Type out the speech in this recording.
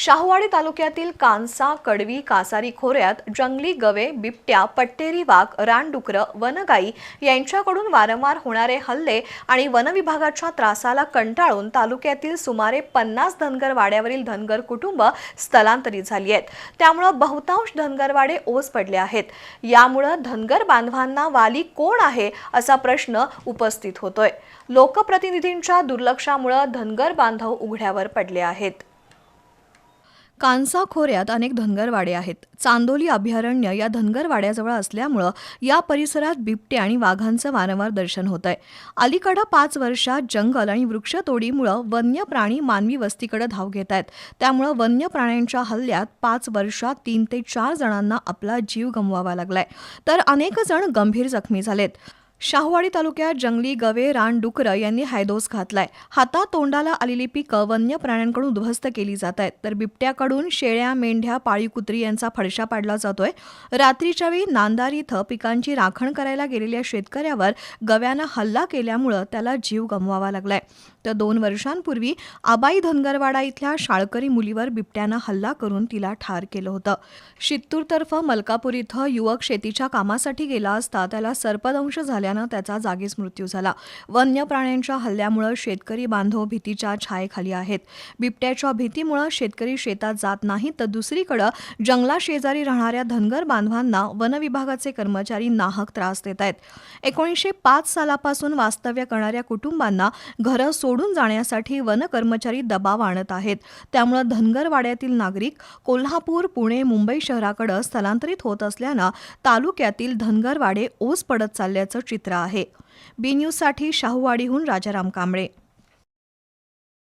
शाहूवाडी तालुक्यातील कांसा कडवी कासारी खोऱ्यात जंगली गवे बिबट्या पट्टेरी वाघ रानडुकरं वनगाई यांच्याकडून वारंवार होणारे हल्ले आणि वनविभागाच्या त्रासाला कंटाळून तालुक्यातील सुमारे पन्नास धनगरवाड्यावरील धनगर कुटुंब स्थलांतरित झाली आहेत. त्यामुळं बहुतांश धनगरवाडे ओस पडले आहेत. यामुळं धनगर बांधवांना वाली कोण आहे असा प्रश्न उपस्थित होतोय. लोकप्रतिनिधींच्या दुर्लक्षामुळं धनगर बांधव उघड्यावर पडले आहेत. कांसा खोऱ्यात अनेक धनगरवाडे आहेत. चांदोली अभयारण्य या धनगरवाड्याजवळ असल्यामुळं या परिसरात बिबटे आणि वाघांचं वारंवार दर्शन होत आहे अलीकडं पाच वर्षात जंगल आणि वृक्षतोडीमुळं वन्य प्राणी मानवी वस्तीकडे धाव घेत आहेत त्यामुळं वन्य प्राण्यांच्या हल्ल्यात पाच वर्षात तीन ते चार जणांना आपला जीव गमवावा लागलाय. तर अनेक जण गंभीर जखमी झालेत. शाहूवाडी तालुक्यात जंगली गवे रानडुकरं यांनी हायदोस घातलाय. हातात तोंडाला आलेली पिकं वन्य प्राण्यांकडून उद्ध्वस्त केली जात आहेत. तर बिबट्याकडून शेळ्या मेंढ्या पाळीव कुत्री यांचा फडशा पाडला जातोय. रात्रीच्या वेळी नांदार इथं पिकांची राखण करायला गेलेल्या शेतकऱ्यावर गव्यानं हल्ला केल्यामुळं त्याला जीव गमवावा लागलाय. तर दोन वर्षांपूर्वी आबाई धनगरवाडा इथल्या शाळकरी मुलीवर बिबट्यानं हल्ला करून तिला ठार केलं होतं. शित्तूरतर्फ मलकापूर इथं युवक शेतीच्या कामासाठी गेला असता त्याला सर्पदंश झाल्यानं त्याचा जागीच मृत्यू झाला. वन्य प्राण्यांच्या हल्ल्यामुळं शेतकरी बांधव भीतीच्या छायेखाली आहेत. बिबट्याच्या भीतीमुळं शेतकरी शेतात जात नाहीत तर दुसरीकडं जंगलाशेजारी राहणाऱ्या धनगर बांधवांना वनविभागाचे कर्मचारी नाहक त्रास देत आहेत. एकोणीसशे पाच सालापासून वास्तव्य करणाऱ्या कुटुंबांना घरं सोडून जाण्यासाठी वन कर्मचारी दबाव आणत आहेत. त्यामुळं धनगरवाड्यातील नागरिक कोल्हापूर पुणे मुंबई शहराकडे स्थलांतरित होत असल्यानं तालुक्यातील धनगरवाडे ओस पडत चालल्याचं चित्र आहे. बी न्यूजसाठी शाहूवाडीहून राजाराम कांबळे.